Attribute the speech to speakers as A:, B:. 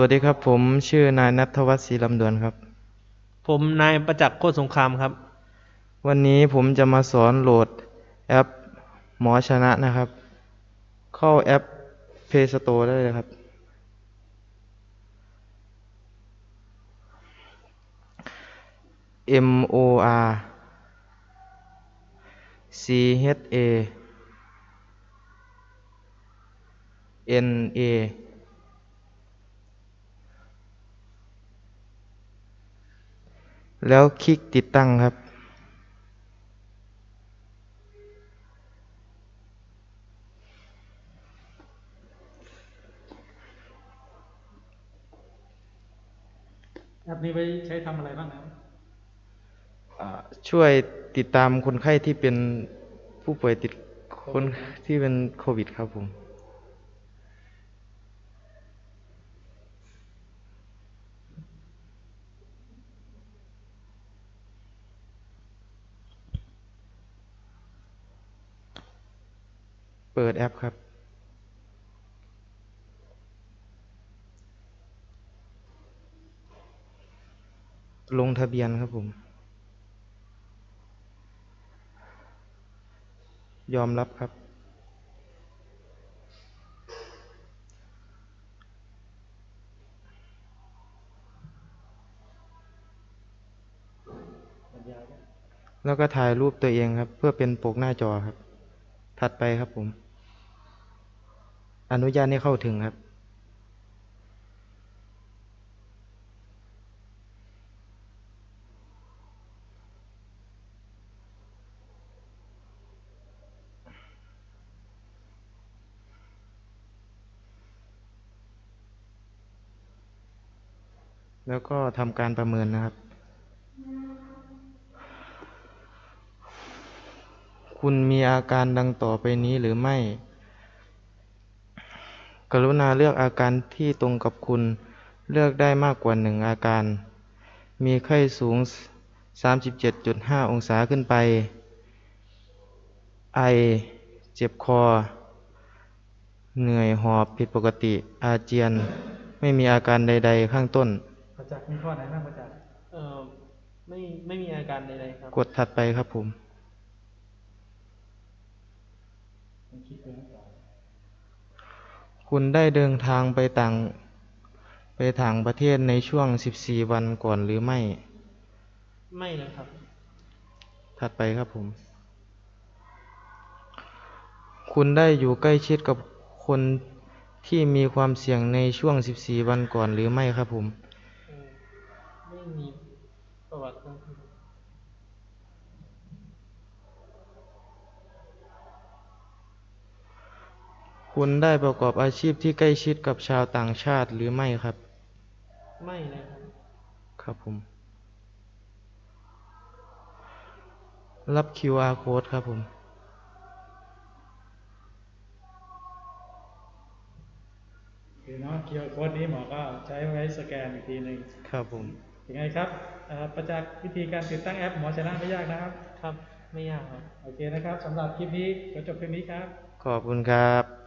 A: วัสดีครับ ผมชื่อนายนัทวัฒน์ศรีลำดวนครับ
B: ผมนายประจักษ์โคตรสงครามครับ
A: วันนี้ผมจะมาสอนโหลดแอปหมอชนะนะครับ เข้าแอป Play Store ได้เลยครับ M O R C H A N A แล้วคลิกติดตั้งครับ
C: แอปนี้ไว้ใช้ทำอะไรบ้างครับ
A: อ่าช่วยติดตามคนไข้ที่เป็นผู้ป่วยติดคนที่เป็นโควิดครับผม เปิดแอปครับ ลงทะเบียนครับผม ยอมรับครับ แล้วก็ถ่ายรูปตัวเองครับ เพื่อเป็นปกหน้าจอครับ ถัดไปครับผม อนุญาตให้เข้าถึงครับ แล้วก็ทำการประเมินนะครับ คุณมีอาการดังต่อไปนี้หรือไม่ กรุณาเลือกอาการที่ตรงกับคุณ เลือกได้มากกว่าหนึ่งอาการ มีไข้สูง 37.5 องศาขึ้นไป ไอ เจ็บคอ เหนื่อยหอบผิดปกติ อาเจียน ไม่มีอาการใด ๆ ข้างต้น
C: ประจักษ์มีข้อไหนบ้างประจักษ์
B: เอ่อไม่ไม่มีอาการใดๆครับ
A: กดถัดไปครับผม
C: ผม คิดดูนะต่อ
A: คุณได้เดินทางไปต่าง ไปต่างประเทศในช่วง 14 วันก่อนหรือไม่
B: ไม่เลยครับ
A: ถัดไปครับผม คุณได้อยู่ใกล้ชิดกับคนที่มีความเสี่ยงในช่วง 14 วันก่อนหรือไม่ครับผม
B: เอ่อไม่มีประวัติ ครับ
A: คุณได้ประกอบอาชีพที่ใกล้ชิดกับชาวต่างชาติหรือไม่ครับ
B: ไม่เลยครับ
A: ครับผม รับ QR code ครับผม
C: คือเนาะเคียวโค้ดนี้หมอก็ใช้ไว้สแกนอีกทีหนึ่ง
A: ครับผม
C: ยังไงครับเอ่อประจักษ์วิธีการติดตั้งแอปหมอชนะไม่ยากนะครับ
B: ครับ ไม่ยากครับ
C: โอเคนะครับสำหรับคลิปนี้ก็จบเพียงนี้ครับ
A: ขอบคุณครับ